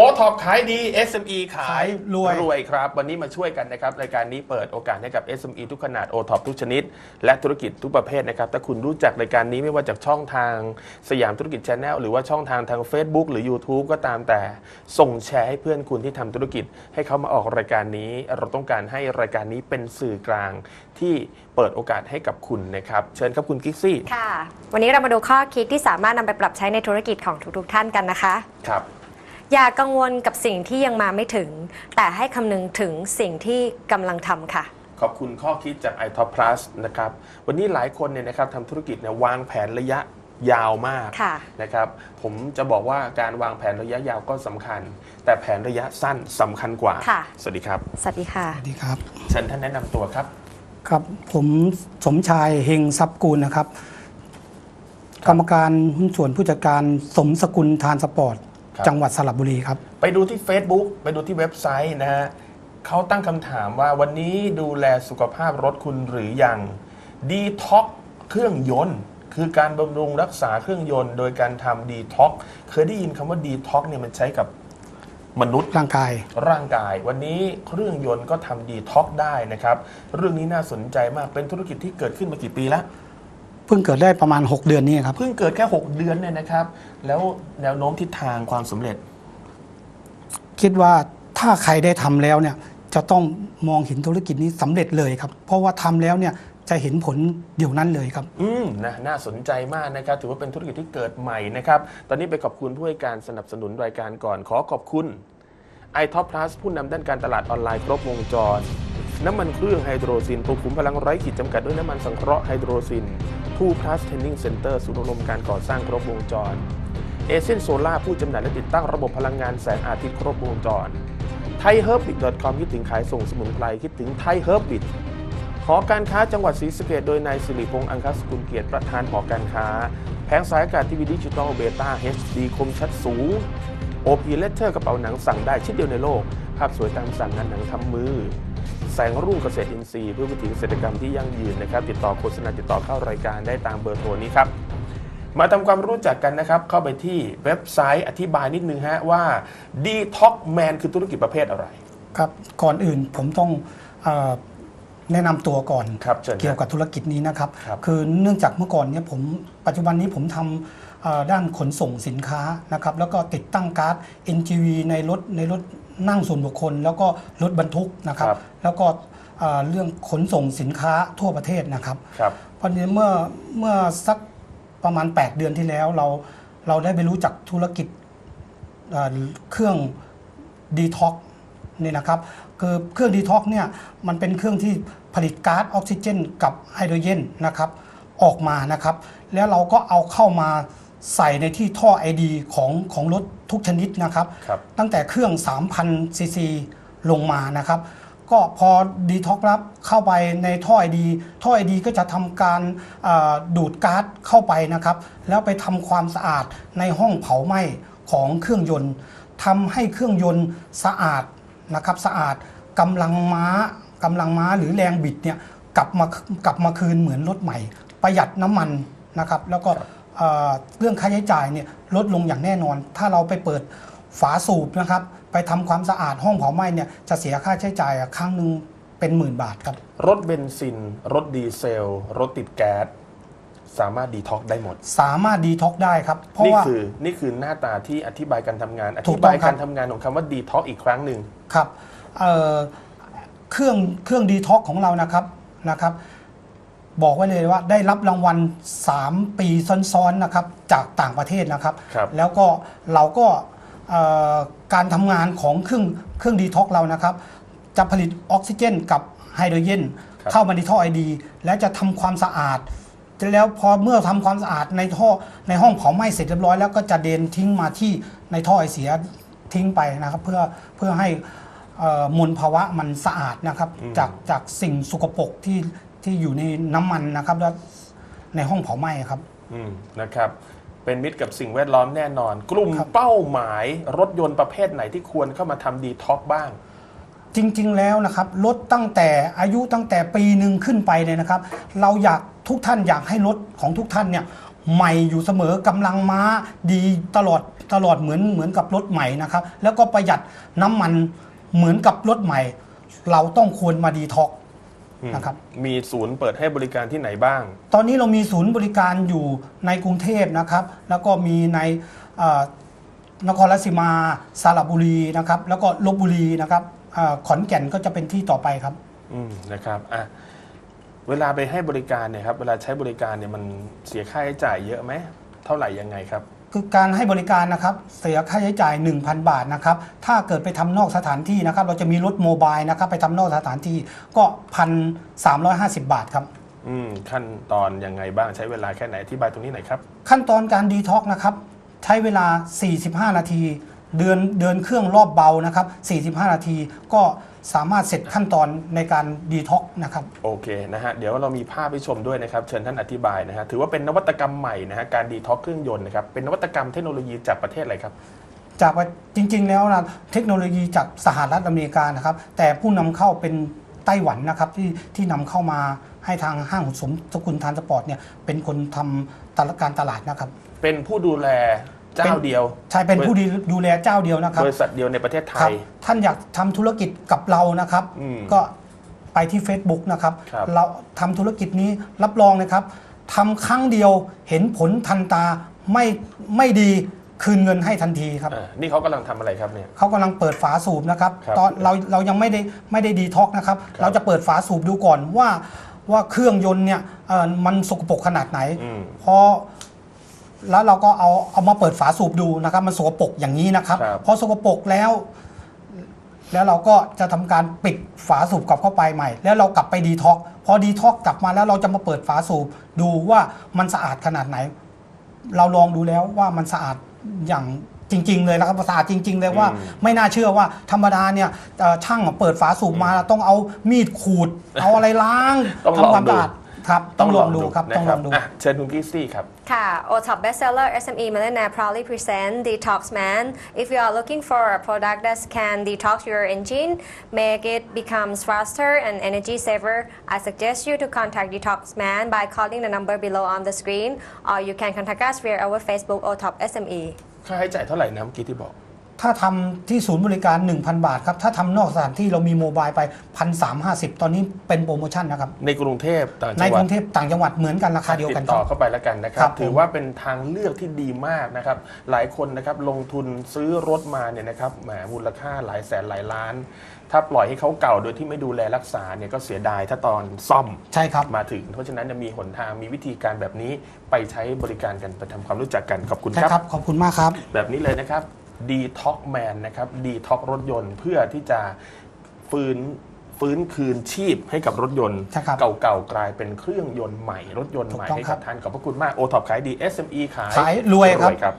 โอท็อปขายดี SME ขายขายรวยรวยครับ วันนี้มาช่วยกันนะครับรายการนี้เปิดโอกาสให้กับ SME ทุกขนาดโอท็อปทุกชนิด และธุรกิจทุกประเภทนะครับถ้าคุณรู้จักรายการนี้ไม่ว่าจากช่องทางสยามธุรกิจช n แนลหรือว่าช่องทางทาง Facebook หรือ YouTube ก็ตามแต่ส่งแชร์ให้เพื่อนคุณที่ทำธุรกิจ ให้เขามาออกรายการนี้ เราต้องการให้รายการนี้เป็นสื่อกลางที่เปิดโอกาสให้กับคุณนะครับเชิญครับคุณกิกซี่ค่ะ วันนี้เรามาดูข้อคิดที่สามารถนำไปปรับใช้ในธุรกิจของทุกๆ ท่านกันนะคะครับ อย่ากังวลกับสิ่งที่ยังมาไม่ถึง แต่ให้คำนึงถึงสิ่งที่กำลังทำค่ะ ขอบคุณข้อคิดจาก i t o p Plus นะครับ วันนี้หลายคนเนี่ยนะครับทำธุรกิจเนี่ยวางแผนระยะยาวมากค่ะ นะครับ ผมจะบอกว่าการวางแผนระยะยาวก็สำคัญ แต่แผนระยะสั้นสำคัญกว่า ค่ะ สวัสดีครับสวัสดีค่ะ สวัสดีครับ เชิญท่านแนะนำตัวครับ ครับผมสมชายเฮงทรัพย์กูลนะครับ กรรมการหุ้นส่วนผู้จัดการสมสกุลทานสปอร์ตครับ จังหวัดสระบุรีครับ ไปดูที่ Facebook ไปดูที่เว็บไซต์นะฮะเขาตั้งคำถามว่าวันนี้ดูแลสุขภาพรถคุณหรือยังดีท็อกเครื่องยนต์ คือการบำรุงรักษาเครื่องยนต์ โดยการทำดีท็อกเคยได้ยินคำว่าดีท็อกเนี่ยมันใช้กับมนุษย์ร่างกายร่างกาย วันนี้เครื่องยนต์ก็ทำดีท็อกได้นะครับ เรื่องนี้น่าสนใจมากเป็นธุรกิจที่เกิดขึ้นมากี่ปีแล้วเพิ่งเกิดได้ประมาณ 6 เดือนนี้ครับ เพิ่งเกิดแค่ 6 เดือนเนี่ยนะครับ แล้วแนวโน้มทิศทางความสำเร็จ คิดว่าถ้าใครได้ทำแล้วเนี่ยจะต้องมองเห็นธุรกิจนี้สำเร็จเลยครับ เพราะว่าทำแล้วเนี่ยจะเห็นผลเดี๋ยวนั้นเลยครับ อืมนะน่าสนใจมากนะครับ ถือว่าเป็นธุรกิจที่เกิดใหม่นะครับ ตอนนี้ไปขอบคุณผู้ให้การสนับสนุนรายการก่อน ขอขอบคุณ i t o p Plus ผู้นำด้านการตลาดออนไลน์ครบวงจร น้ำมันเครื่องไฮโดรซินปลุกขุมพลังไร้ขีดจำกัดด้วยน้ำมันสังเคราะห์ไฮโดรซิน2 plus training center ศูนย์อบรมการก่อสร้างครบวงจรเอเซนโซล่าผู้จำหน่ายและติดตั้งระบบพลังงานแสงอาทิตย์ครบวงจรไทยเฮิร์บบิท .com คิดถึงขายส่งสมุนไพรคิดถึงไทยเฮิร์บบิทหอการค้าจังหวัดศรีสะเกษโดยนายสิริพงษ์อังคสกุลเกียรติประธานหอการค้า แผงสายอากาศทีวีดิจิตอลเบต้า HD คมชัดสูง OP Letter กระเป๋าหนังสั่งได้ชิ้นเดียวในโลก ภาพสวยตามสั่งงานหนังทำมือ แสงรุ่งเกษตรอินทรีย์เพื่อวิถีเกษตรกรรมที่ยั่งยืนนะครับติดต่อโฆษณาติดต่อเข้ารายการได้ตามเบอร์โทรนี้ครับมาทำความรู้จักกันนะครับ เข้าไปที่เว็บไซต์อธิบายนิดนึงฮะว่า Detox Man คือธุรกิจประเภทอะไร ครับ ก่อนอื่นผมต้องเออแนะนำตัวก่อน ครับเชิญครับเกี่ยวกับธุรกิจนี้นะครับครับ อเนื่องจากเมื่อก่อนเนี่ยผมปัจจุบันนี้ผมทำเอ่อด้านขนส่งสินค้านะครับแล้วก็ติดตั้งการ์ด NGV ในรถในรถ นั่งส่วนบุคคล แล้วก็รถบรรทุกนะครับ ครับ แล้วก็เอ่อเรื่องขนส่งสินค้าทั่วประเทศนะครับ ครับ พอดีเมื่อเมื่อสักประมาณ 8 เดือนที่แล้วเราเราได้ไปรู้จักธุรกิจเอ่อเครื่องดีท็อกนี่นะครับคือเครื่องดีท็อกเนี่ยมันเป็นเครื่องที่ผลิตก๊าซออกซิเจน กับไฮโดรเจนนะครับออกมานะครับ แล้วเราก็เอาเข้ามา ใส่ในที่ท่อไอดีของของรถทุกชนิดนะครับ ครับ ตั้งแต่เครื่อง 3,000 ซีซีลงมานะครับ ก็พอดีท็อกรับเข้าไปในท่อไอดีท่อไอดีก็จะทำการเอ่อดูดก๊าซเข้าไปนะครับ แล้วไปทำความสะอาดในห้องเผาไหม้ของเครื่องยนต์ทำให้เครื่องยนต์สะอาดนะครับสะอาดกำลังม้ากำลังม้าหรือแรงบิดเนี่ยกลับมากลับมาคืนเหมือนรถใหม่ ประหยัดน้ำมันนะครับ แล้วก็ เอ่อเรื่องค่าใช้จ่ายเนี่ยลดลงอย่างแน่นอน ถ้าเราไปเปิดฝาสูบนะครับไปทำความสะอาดห้องเผาไหม้เนี่ยจะเสียค่าใช้จ่ายครั้งหนึ่งเป็นหมื่นบาทครับ รถเบนซิน รถดีเซล รถติดแก๊สสามารถดีท็อกได้หมด สามารถดีท็อกได้ครับ เพราะนี่ว่าคือนี่คือหน้าตาที่อธิบายการทำงานอถูธิกต้บาอยงครับการทำงานของคำว่าดีท็อกอีกครั้งหนึ่งครับเอ่อเครื่องเครื่องดีท็อกของเรานะครับนะครับ บอกไว้เลยว่าได้รับรางวัล 3 ปีซ้อนๆนะครับจากต่างประเทศนะครับ ครับ แล้วก็เราก็เอ่อการทำงานของเครื่องเครื่องดีท็อกเรานะครับ จะผลิตออกซิเจนกับไฮโดรเจนครับเข้ามาในท่อไอดี และจะทำความสะอาด แล้วพอเมื่อทำความสะอาดในท่อในห้องเผาไหม้เสร็จเรียบร้อยแล้วก็จะเดนทิ้งมาที่ในท่อไอเสียทิ้งไปนะครับ เพื่อเพื่อให้เอ่อมลภาวะมันสะอาดนะครับ อืม จากจากสิ่งสกปรกที่ ที่อยู่ในน้ำมันนะครับแล้วในห้องเผาไหม้ครับ อืมนะครับ เป็นมิตรกับสิ่งแวดล้อมแน่นอน กลุ่มครับ เป้าหมายรถยนต์ประเภทไหนที่ควรเข้ามาทำดีท็อกบ้าง จริงๆแล้วนะครับรถตั้งแต่อายุตั้งแต่ปีหนึ่งขึ้นไปเนี่ยนะครับ เราอยากทุกท่านอยากให้รถของทุกท่านเนี่ยใหม่อยู่เสมอกำลังม้าดีตลอดตลอดเหมือนเหมือนกับรถใหม่นะครับ แล้วก็ประหยัดน้ำมันเหมือนกับรถใหม่ เราต้องควรมาดีท็อกอืม นะครับ มีศูนย์เปิดให้บริการที่ไหนบ้าง ตอนนี้เรามีศูนย์บริการอยู่ในกรุงเทพนะครับ แล้วก็มีในเอ่อนครราชสีมาสระบุรีนะครับ แล้วก็ลบบุรีนะครับเอ่อขอนแก่นก็จะเป็นที่ต่อไปครับ อืมนะครับอะเวลาไปให้บริการเนี่ยครับ เวลาใช้บริการเนี่ยมันเสียค่าใช้จ่ายเยอะไหม เท่าไหร่ยังไงครับ คือการให้บริการนะครับเสียค่าใช้จ่าย 1,000 บาทนะครับถ้าเกิดไปทำนอกสถานที่นะครับเราจะมีรถโมบายนะครับไปทำนอกสถานที่ก็พันสามบาทครับอืมขั้นตอนยังไงบ้างใช้เวลาแค่ไหนอธิบายตรงนี้หน่อยครับ ขั้นตอนการดีท็อกนะครับใช้เวลา 45 นาที เดินเดินเครื่องรอบเบานะครับ 45 นาทีก็ สามารถเสร็จขั้นตอนในการดีท็อกนะครับ โอเคนะฮะเดี๋ยวเรามีภาพให้ชมด้วยนะครับ เชิญท่านอธิบายนะฮะถือว่าเป็นนวัตกรรมใหม่นะฮะการดีท็อกเครื่องยนต์นะครับเป็นนวัตกรรมเทคโนโลยีจากประเทศอะไรครับ จากว่าจริง ๆ แล้วนะเทคโนโลยีจากสหรัฐอเมริกานะครับ แต่ผู้นำเข้าเป็นไต้หวันนะครับที่ที่นำเข้ามาให้ทางห้างขนส่งสกุลทานสปอร์ตเนี่ยเป็นคนทำตลาดการตลาดนะครับ เป็นผู้ดูแล เจ้าเดียวใช่เป็นผู้ดีดูแลเจ้าเดียวนะครับบริษัทเดียวในประเทศไทครับยท่านอยากทำธุรกิจกับเรานะครับอืมก็ไปที่ Facebook นะครับครับเราทำธุรกิจนี้รับรองนะครับทำครั้งเดียวเห็นผลทันตาไม่ไม่ดีคืนเงินให้ทันทีครับอ่านี่เขากำลังทำอะไรครับเนี่ยเขากำลังเปิดฝาสูบนะครับครับตอนเราเรายังไม่ได้ไม่ได้ดีท็อกนะครับครับเราจะเปิดฝาสูบดูก่อนว่าว่าเครื่องยนต์เนี่ยเอ่อมันสกปรกขนาดไหนอืมพอ แล้วเราก็เอาเอามาเปิดฝาสูบดูนะครับ มันสกปรกอย่างนี้นะครับครับ พอสกปรกแล้ว แล้วเราก็จะทำการปิดฝาสูบกลับเข้าไปใหม่ แล้วเรากลับไปดีท็อกพอดีท็อกกลับมาแล้วเราจะมาเปิดฝาสูบดูว่ามันสะอาดขนาดไหน เราลองดูแล้วว่ามันสะอาดอย่างจริง ๆ เลยนะครับสะอาดจริง ๆ เลยว่า อืม ไม่น่าเชื่อว่าธรรมดาเนี่ยเอ่อช่างเปิดฝาสูบมาต้องเอามีดขูด เอาอะไรล้างต้องลองทำความดู สะอาด ครับต้องลองดูครับนะต้องลองดูะเชิญคุณกิซซี่ครับค่ะ OTOP bestseller SME Millionaire proudly present Detox Man. If you are looking for a product that can detox your engine, make it becomes faster and energy saver, I suggest you to contact Detox Man by calling the number below on the screen, or you can contact us via our Facebook OTOP SME. ค่าใช้จ่ายเท่าไหร่นะเมื่อกี้ที่บอก ถ้าทำที่ศูนย์บริการ 1,000 บาทครับ ถ้าทำนอกสถานที่เรามีโมบายไป 1,350 ตอนนี้เป็นโปรโมชั่นนะครับ ในกรุงเทพต่างในจังหกวัดรุงเทพต่างจังหวัดเหมือนกันราคาเดียวติกันดคต่รัอบเข้าไปแล้วกันนะคครัรับบถือผมว่าเป็นทางเลือกที่ดีมากนะครับ หลายคนนะครับลงทุนซื้อรถมาเนี่ยนะครับแหมมูลค่าหลายแสนหลายล้าน ถ้าปล่อยให้เขาเก่าโดยที่ไม่ดูแลรักษาเนี่ยก็เสียดายถ้าตอนซ่อมใช่ครับมาถึง เพราะฉะนั้นจะมีหนทางมีวิธีการแบบนี้ไปใช้บริการกันไปทำความรู้จักกันขอบคุณใช่ครับครับขอบคุณมากครับ แบบนี้เลยนะครับ d t o x Man นะครับ d t o x รถยนต์เพื่อที่จะฟื้นฟื้นคืนชีพให้กับรถยนต์ ใช่ครับเก่าๆกลายเป็นเครื่องยนต์ใหม่ รถยนต์ใหม่ถูกต้องให้ครักับบ ท่านขอบพระคุณมากโอท็อปขายดี SME ขายขายรวยครับครับ